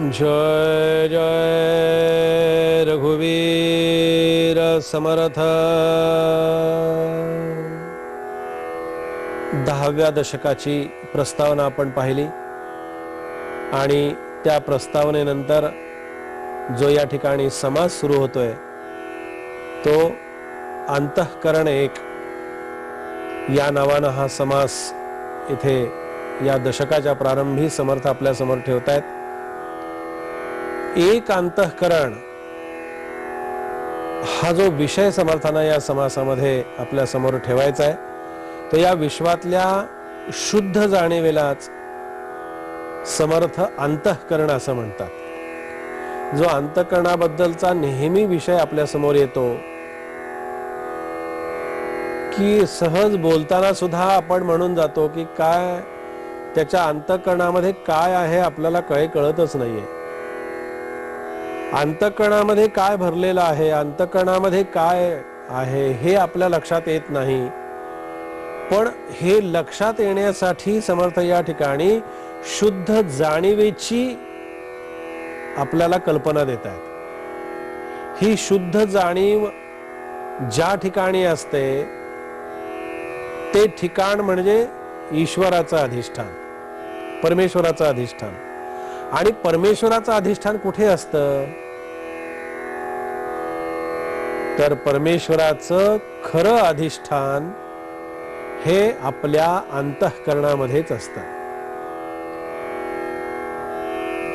जय जय रघुवीर समर्थ। दहाव्या दशकाची प्रस्तावना आपण पाहिली आणि त्या प्रस्तावनेनंतर जो या ठिकाणी समाज सुरू होतोय तो अंतःकरण एक या नावानं हा समास इथे या दशकाच्या प्रारंभी समर्थ आपल्यासमोर ठेवत ठेवतायत. एक अंतःकरण हा जो विषय समर्थाना या समासामध्ये आपल्यासमोर ठेवायचा आहे तर या विश्वातल्या शुद्ध जाणीवेलाच समर्थ अंतःकरण असं म्हणतात. जो अंतःकरणाबद्दलचा नेहमी विषय आपल्यासमोर येतो की सहज बोलताना सुद्धा आपण म्हणून जातो की काय त्याच्या अंतःकरणामध्ये काय आहे आपल्याला काही कळतच नाहीये. अंतकणामध्ये काय भरलेलं आहे? अंतकणामध्ये काय आहे हे आपल्या लक्षात येत नाही. पण हे लक्षात येण्यासाठी समर्थ या ठिकाणी शुद्ध जाणीवेची आपल्याला कल्पना देत आहेत. ही शुद्ध जाणीव ज्या ठिकाणी असते ते ठिकाण म्हणजे ईश्वराचं अधिष्ठान परमेश्वराचं अधिष्ठान. आणि परमेश्वराचं अधिष्ठान कुठे असतं? तर परमेश्वराचं खरं अधिष्ठान हे आपल्या अंतःकरणामध्येच असतं.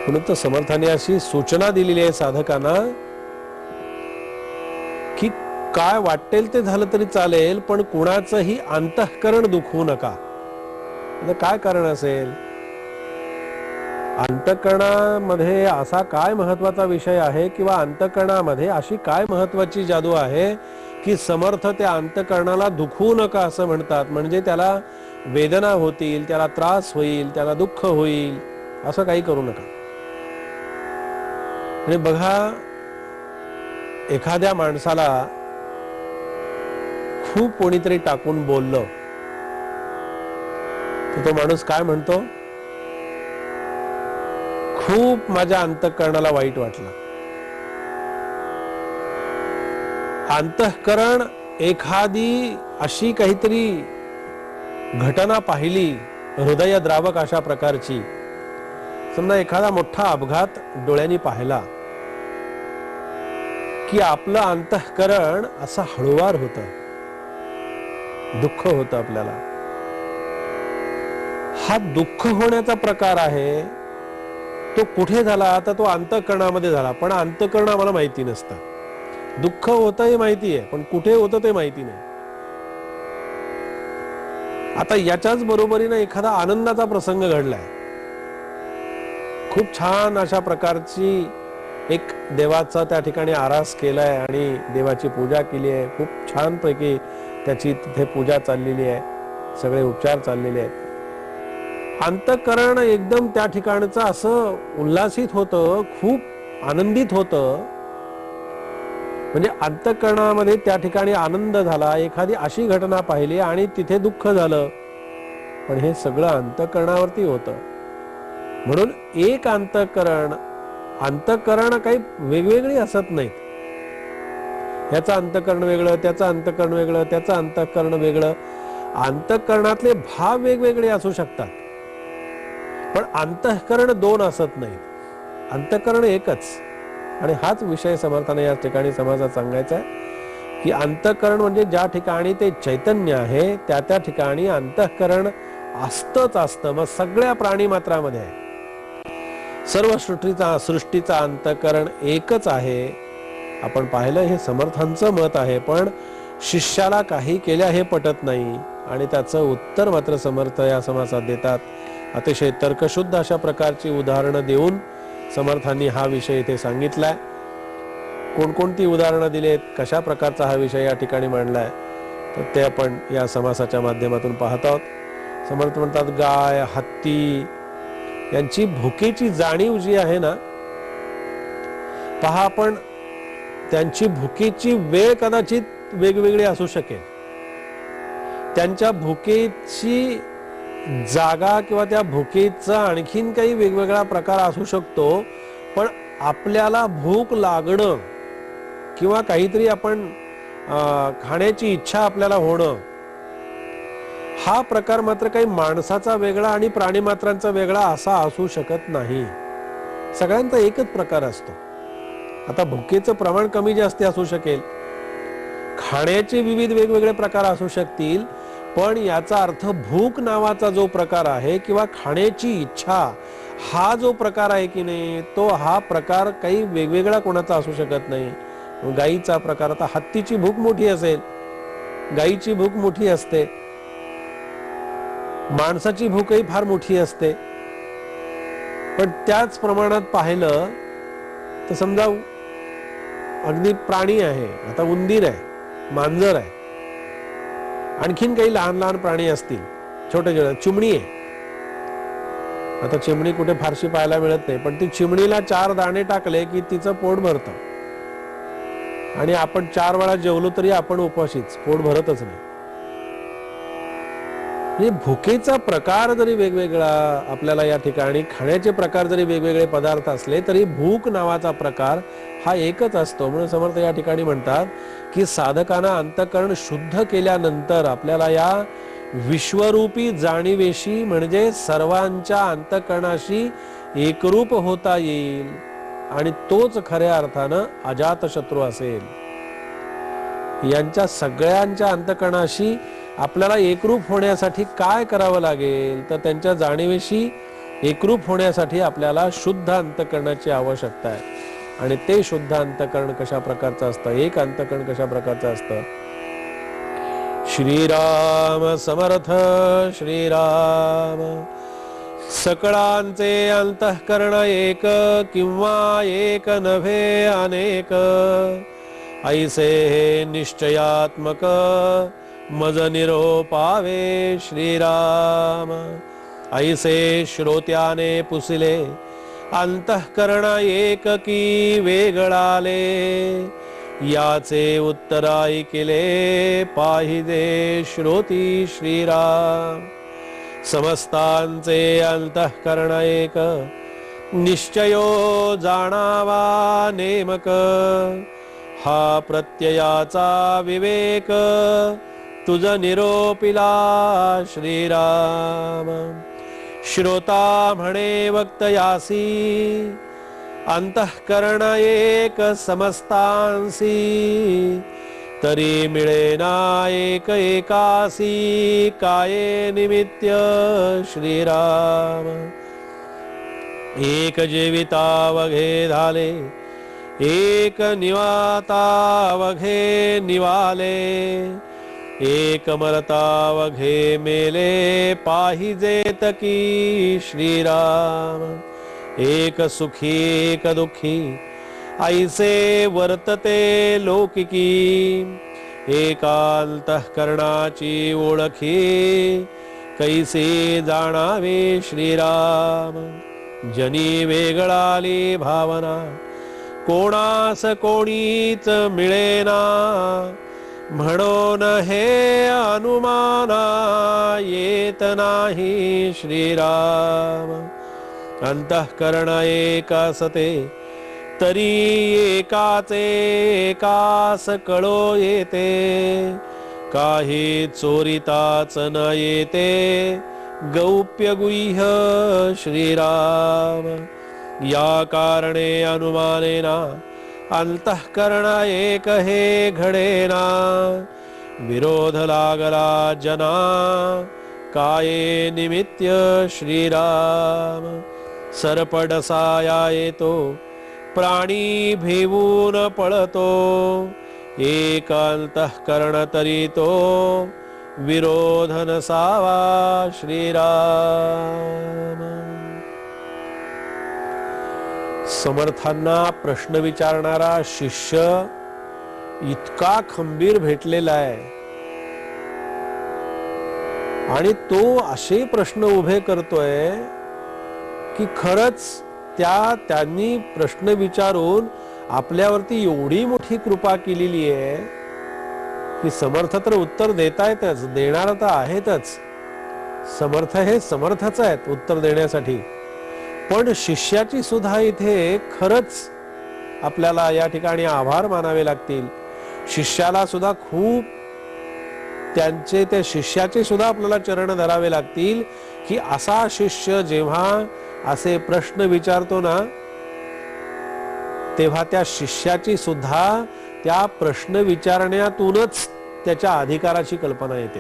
म्हणून समर्थाने अशी सूचना दिलेली आहे साधकांना की काय वाटेल ते झालं तरी चालेल पण कुणाचंही अंतःकरण दुखवू नका. काय कारण असेल? अंतकणामध्ये असा काय महत्त्वाचा विषय आहे किंवा अंतकणामध्ये अशी काय महत्वाची जादू आहे की समर्थ त्या अंतकरणाला दुखवू नका असं म्हणतात? म्हणजे त्याला वेदना होतील त्याला त्रास होईल त्याला दुःख होईल असं काही करू नका. आणि बघा एखाद्या माणसाला खूप कोणीतरी टाकून बोललं तर तो माणूस काय म्हणतो? खूप माझ्या अंतःकरणाला वाईट वाटलं. अंतःकरण एखादी अशी काहीतरी घटना पाहिली हृदयद्रावक अशा प्रकारची. समजा एखादा मोठा अपघात डोळ्यांनी पाहिला की आपलं अंतःकरण असं हळुवार होत. दुःख होत आपल्याला. हा दुःख होण्याचा प्रकार आहे तो कुठे झाला? आता तो अंतकरणामध्ये झाला. पण अंतकरण आम्हाला माहिती नसतं. दुःख होतं हे माहिती आहे पण कुठे होतं ते माहिती नाही. आता याच्याच बरोबरीनं एखादा आनंदाचा प्रसंग घडलाय. खूप छान अशा प्रकारची एक देवाचा त्या ठिकाणी आरास केलाय आणि देवाची पूजा केली आहे. खूप छान पैकी त्याची तिथे पूजा चाललेली आहे. सगळे उपचार चाललेले आहेत. अंतकरण एकदम त्या ठिकाणचं असं उल्हासित होतं खूप आनंदित होतं. म्हणजे अंतकरणामध्ये त्या ठिकाणी आनंद झाला एखादी अशी घटना पाहिली आणि तिथे दुःख झालं. पण हे सगळं अंतकरणावरती होतं. म्हणून एक अंतकरण अंतकरण काही वेगवेगळी असत नाहीत. याचं अंतकरण वेगळं त्याचं अंतकरण वेगळं त्याचं अंतकरण वेगळं. अंतकरणातले भाव वेगवेगळे असू शकतात. पण अंतःकरण दोन असत नाहीत. अंतःकरण एकच. आणि हाच विषय समर्थाने या ठिकाणी समाजात सांगायचा आहे की अंतःकरण म्हणजे ज्या ठिकाणी ते चैतन्य आहे त्या त्या ठिकाणी अंतःकरण असतच असतं. मग सगळ्या प्राणी मात्रामध्ये आहे. सर्व सृष्टीचा सृष्टीचा अंतकरण एकच आहे. आपण पाहिलं हे समर्थांचं मत आहे पण शिष्याला काही केल्या हे पटत नाही. आणि त्याचं उत्तर मात्र समर्थ या समासात देतात. अतिशय तर्कशुद्ध अशा प्रकारची उदाहरणं देऊन समर्थांनी हा विषय इथे सांगितलाय. कोणकोणती उदाहरणं दिलेत कशा प्रकारचा हा विषय या ठिकाणी मांडलाय तर ते आपण या समासाच्या माध्यमातून पाहत आहोत. समर्थ म्हणतात गाय हत्ती यांची भुकेची जाणीव जी आहे ना पहा आपण त्यांची भुकेची वेळ कदाचित वेगवेगळी असू शकेल. त्यांच्या भुकेची जागा किंवा त्या भुकेचा आणखीन काही वेगवेगळा प्रकार असू शकतो पण आपल्याला भूक लागणं किंवा काहीतरी आपण खाण्याची इच्छा आपल्याला होणं हा प्रकार मात्र काही माणसाचा वेगळा आणि प्राणीमात्रांचा वेगळा असा असू शकत नाही. सगळ्यांचा एकच प्रकार असतो. आता भुकेचं प्रमाण कमी जास्त असू शकेल. खाण्याचे विविध वेगवेगळे प्रकार असू शकतील. पण याचा अर्थ भूक नावाचा जो प्रकार आहे किंवा खाण्याची इच्छा हा जो प्रकार आहे की नाही तो हा प्रकार काही वेगवेगळा कोणाचा असू शकत नाही. गाईचा प्रकार आता हत्तीची भूक मोठी असेल गाईची भूक मोठी असते. माणसाची भूकही फार मोठी असते. पण त्याच प्रमाणात पाहिलं तर समजा अगदी प्राणी आहे आता उंदीर आहे मांजर आहे. आणखीन काही लहान लहान प्राणी असतील. छोटे छोटे. चिमणी आहे. आता चिमणी कुठे फारशी पाहायला मिळत नाही पण ती चिमणीला चार दाणे टाकले की तिचं पोट भरतं. आणि आपण चार वेळा जेवलो तरी आपण उपाशीच पोट भरतच नाही. म्हणजे भुकेचा प्रकार जरी वेगवेगळा आपल्याला या ठिकाणी खाण्याचे प्रकार जरी वेगवेगळे पदार्थ असले तरी भूक नावाचा प्रकार हा एकच असतो. म्हणून समर्थ या ठिकाणी म्हणतात की साधकांना अंतकरण शुद्ध केल्यानंतर आपल्याला या विश्वरूपी जाणीवेशी म्हणजे सर्वांच्या अंतकरणाशी एकरूप होता येईल. आणि तोच खऱ्या अर्थानं अजातशत्रू असेल. यांच्या सगळ्यांच्या अंतकरणाशी आपल्याला एकरूप होण्यासाठी काय करावं लागेल? तर त्यांच्या जाणीवेशी एकरूप होण्यासाठी आपल्याला शुद्ध अंतकरणाची आवश्यकता आहे. आणि ते शुद्ध अंतकरण कशा प्रकारचं असतं? एक अंतकरण कशा प्रकारचं असतं? श्रीराम समर्थ श्रीराम. सकळांचे अंतःकरण एक किंवा एक नव्हे अनेक. ऐसे हे निश्चयात्मक मज निरोपावे श्रीराम। ऐसे श्रोत्याने पुसिले अंतःकरण एक की वेगळाले। याचे उत्तराई केले पाहिजे श्रोती श्रीराम। समस्तांचे अंतःकरण एक निश्चयो जाणावा नेमक। हा प्रत्ययाचा विवेक. तुझ निरोपिला श्रीराम. श्रोता म्हणे वक्तयासी अंतःकरण एक समस्तांसी तरी मिळेना एक एकासी काये निमित्य श्रीराम. एक जीवितावघे झाले एक निवाता वघे निवाले, एक मरता वघे मेले पाहिजेत की श्रीराम। एक सुखी, एक दुखी, ऐसे वर्तते लौकिकी। एकांतःकरणाची ओळखी, कैसे जाणावे श्रीराम। जनी वेगळाली भावना कोणास कोणीच मिळेना. म्हणून हे अनुमाना येत नाही श्रीराम. अंतःकरण एक असते तरी एकाचे एकास कळो येते. काही चोरिताच न येते गौप्य गुह्य श्रीराम. या कारणे अनुमानेना अंतःकरण एक हे घडेना। विरोध लागला जना काये निमित्य श्रीराम। सरपडसाया येतो प्राणी भिवून पळतो। एक अंतःकरण तरी तो विरोधन सावा श्रीराम। समर्थांना प्रश्न विचारणारा शिष्य इतका खंबीर भेटलेला आहे. आणि तो असे प्रश्न उभे करतोय की खरंच त्या त्यांनी प्रश्न विचारून आपल्यावरती एवढी मोठी कृपा केलेली आहे की समर्थ तर उत्तर देतायतच देणार तर आहेतच. समर्थ हे समर्थच आहेत उत्तर देण्यासाठी. पण शिष्याची सुद्धा इथे खरंच आपल्याला या ठिकाणी आभार मानावे लागतील. शिष्याला सुद्धा खूप त्यांचे त्या शिष्याचे सुद्धा आपल्याला चरण धरावे लागतील की असा शिष्य जेव्हा असे प्रश्न विचारतो ना तेव्हा त्या शिष्याची सुद्धा त्या प्रश्न विचारण्यातूनच त्याच्या अधिकाराची कल्पना येते.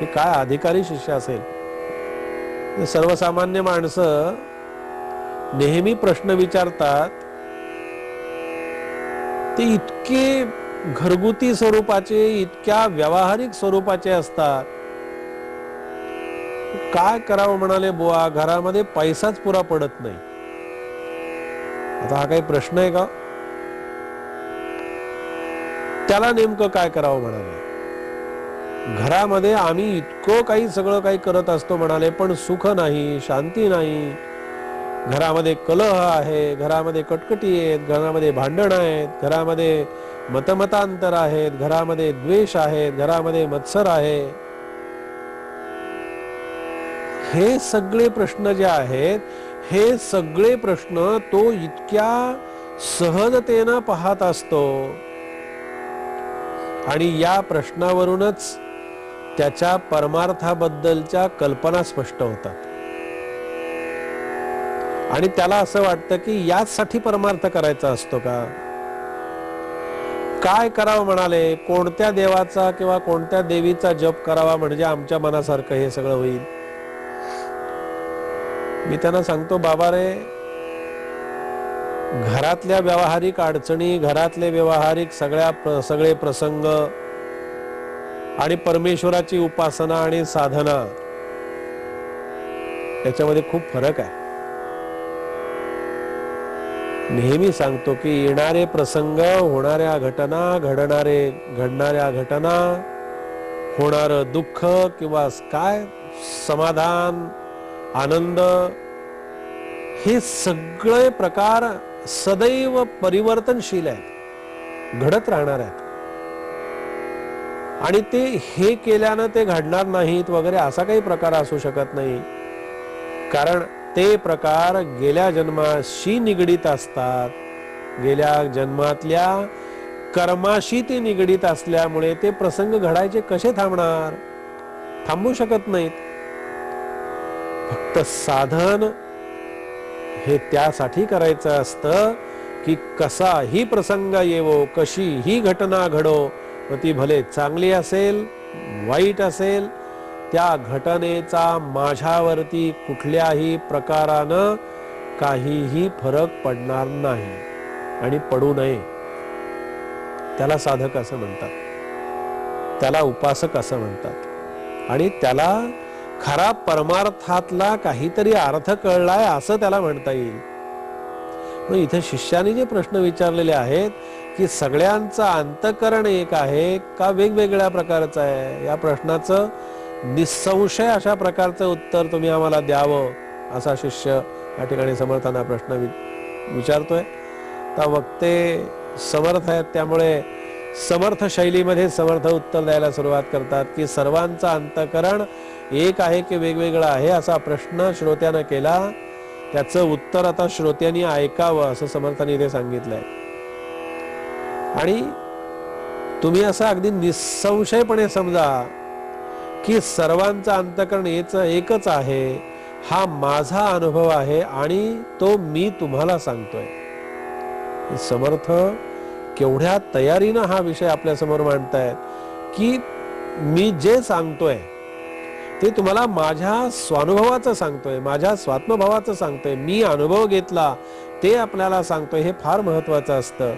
हे काय अधिकारी शिष्य असेल? सर्वसामान्य माणसं नेहमी प्रश्न विचारतात ते इतके घरगुती स्वरूपाचे इतक्या व्यावहारिक स्वरूपाचे असतात. काय करावं म्हणाले बुवा? घरामध्ये पैसाच पुरा पडत नाही. आता हा काही प्रश्न आहे का? त्याला नेमकं काय करावं म्हणाले? घरामध्ये आम्ही इतकं काही सगळं काही करत असतो म्हणाले पण सुख नाही शांती नाही. घरामध्ये कलह आहे घरामध्ये कटकटी आहेत घरामध्ये भांडण आहेत घरामध्ये मतमतांतर आहेत घरामध्ये द्वेष आहेत घरामध्ये मत्सर आहे. हे सगळे प्रश्न जे आहेत हे सगळे प्रश्न तो इतक्या सहजतेनं पाहत असतो. आणि या प्रश्नावरूनच त्याच्या परमार्थाबद्दलच्या कल्पना स्पष्ट होतात. आणि त्याला असं वाटतं की याचसाठी परमार्थ करायचा असतो का? काय करावं म्हणाले? कोणत्या देवाचा किंवा कोणत्या देवीचा जप करावा म्हणजे आमच्या मनासारखं हे सगळं होईल? मी त्यांना सांगतो बाबा रे घरातल्या व्यावहारिक अडचणी घरातले व्यावहारिक सगळ्या सगळे प्रसंग आणि परमेश्वराची उपासना आणि साधना याच्यामध्ये खूप फरक आहे. नेहमी सांगतो की येणारे प्रसंग होणाऱ्या घटना घडणारे घडणाऱ्या घटना होणार दुःख किंवा काय समाधान आनंद हे सगळे प्रकार सदैव परिवर्तनशील आहेत घडत राहणार आहेत. आणि ते हे केल्यानं ते घडणार नाहीत वगैरे असा काही प्रकार असू शकत नाही. कारण ते प्रकार गेल्या जन्माशी निगडीत असतात. गेल्या जन्मातल्या कर्माशी ते निगडीत असल्यामुळे ते प्रसंग घडायचे कसे थांबणार? थांबू शकत नाहीत. फक्त साधन हे त्यासाठी करायचं असतं की कसाही प्रसंग येवो कशी ही घटना घडो व ती भले चांगली असेल वाईट असेल त्या घटनेचा माझ्यावरती कुठल्याही प्रकारानं काहीही फरक पडणार नाही आणि पडू नये. त्याला साधक असं म्हणतात. त्याला उपासक असं म्हणतात. आणि त्याला खरा परमार्थातला काहीतरी अर्थ कळलाय असं त्याला म्हणता येईल. मग इथे शिष्याने जे प्रश्न विचारलेले आहेत की सगळ्यांचं अंतकरण एक आहे का वेगवेगळ्या प्रकारचं आहे? या प्रश्नाचं निसंशय अशा प्रकारचं उत्तर तुम्ही आम्हाला द्यावं असा शिष्य या ठिकाणी समर्थांना प्रश्न वि- विचारतोय. तर वक्ते समर्थ आहेत त्यामुळे समर्थ शैलीमध्ये समर्थ उत्तर द्यायला सुरुवात करतात की सर्वांचं अंतकरण एक आहे की वेगवेगळं आहे असा प्रश्न श्रोत्यानं केला त्याचं उत्तर आता श्रोत्यांनी ऐकावं असं समर्थांनी इथे सांगितलंय. आणि तुम्ही असं अगदी निसंशयपणे समजा की सर्वांचं अंतकरण याचं एकच आहे. हा माझा अनुभव आहे आणि तो मी तुम्हाला सांगतोय. समर्थ केवढ्या तयारीनं हा विषय आपल्यासमोर मांडतायत की मी जे सांगतोय ते तुम्हाला माझ्या स्वानुभवाचं सांगतोय माझ्या स्वात्मभावाचं सांगतोय. मी अनुभव घेतला ते आपल्याला सांगतोय हे फार महत्वाचं असतं.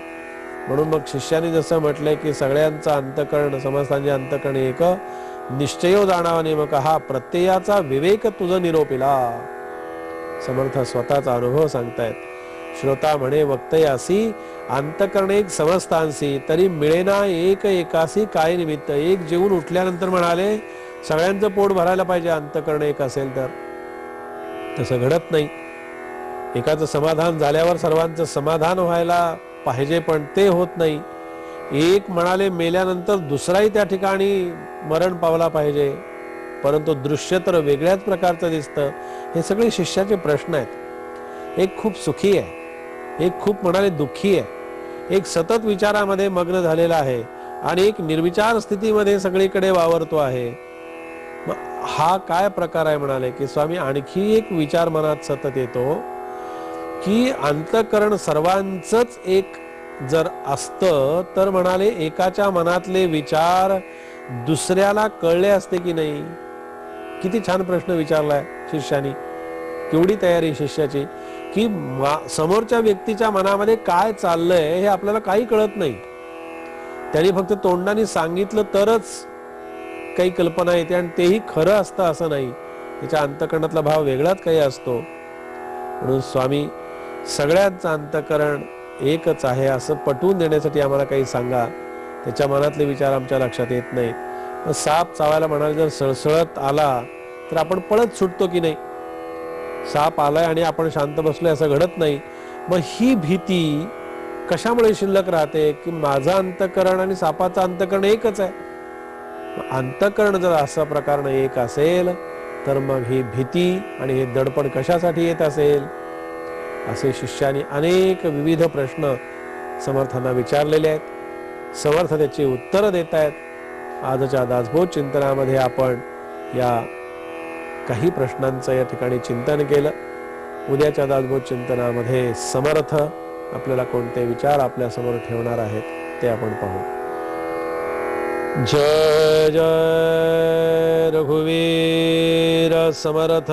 म्हणून मग शिष्याने जसं म्हटलंय की सगळ्यांचं अंतकरण समस्तांचे अंतकरण एक. निश्चयो जाणावा नेमक हा प्रत्ययाचा विवेक तुझ निरोपिला. समर्थ स्वतःचा अनुभव सांगतायत. श्रोता म्हणे वक्तयासी अंतकरणे एक समजतांसी तरी मिळेना एक एकासी काय निमित्त. एक जेवून उठल्यानंतर म्हणाले सगळ्यांचं पोट भरायला पाहिजे अंतकरण एक असेल तर. तसं घडत नाही. एकाचं समाधान झाल्यावर सर्वांचं समाधान व्हायला पाहिजे पण ते होत नाही. एक म्हणाले मेल्यानंतर दुसराही त्या ठिकाणी मरण पावला पाहिजे परंतु दृश्य तर वेगळ्याच प्रकारचं दिसतं. हे सगळे शिष्याचे प्रश्न आहेत. एक खूप सुखी आहे. एक खूप म्हणाले दुःखी आहे. एक सतत विचारामध्ये मग्न झालेला आहे आणि एक निर्विचार स्थितीमध्ये सगळीकडे वावरतो आहे. मग हा काय प्रकार आहे म्हणाले की स्वामी आणखी एक विचार मनात सतत येतो की अंतकरण सर्वांचंच एक जर असतं तर म्हणाले एकाच्या मनातले विचार दुसऱ्याला कळले असते की नाही? किती छान प्रश्न विचारलाय शिष्यानी. केवढी तयारी शिष्याची? की मा- समोरच्या व्यक्तीच्या मनामध्ये काय चाललंय हे आपल्याला काही कळत नाही. त्यांनी फक्त तोंडाने सांगितलं तरच काही कल्पना येते आणि तेही खरं असतं असं नाही. त्याच्या अंतकरणातला भाव वेगळाच काही असतो. म्हणून स्वामी सगळ्यांचं अंतकरण एकच आहे असं पटवून देण्यासाठी आम्हाला काही सांगा. त्याच्या मनातले विचार आमच्या लक्षात येत नाहीत साप चावायला म्हणाले जर सळसळत आला तर आपण पळत सुटतो की नाही? साप आलाय आणि आपण शांत बसलोय असं घडत नाही. मग ही भीती कशामुळे शिल्लक राहते? की माझं अंतकरण आणि सापाचं अंतकरण एकच आहे. अंतकरण जर असा प्रकारनं एक असेल तर मग ही भीती आणि हे दडपण कशासाठी येत असेल? असे शिष्याने अनेक विविध प्रश्न समर्थांना विचारलेले आहेत. समर्थ त्याची उत्तरं देत आहेत. आजच्या दासबोध चिंतनामध्ये आपण या काही प्रश्नांचं या ठिकाणी चिंतन केलं. उद्याच्या दासबोध चिंतनामध्ये समर्थ आपल्याला कोणते विचार आपल्यासमोर ठेवणार आहेत ते आपण पाहू. जय जय रघुवीर समर्थ.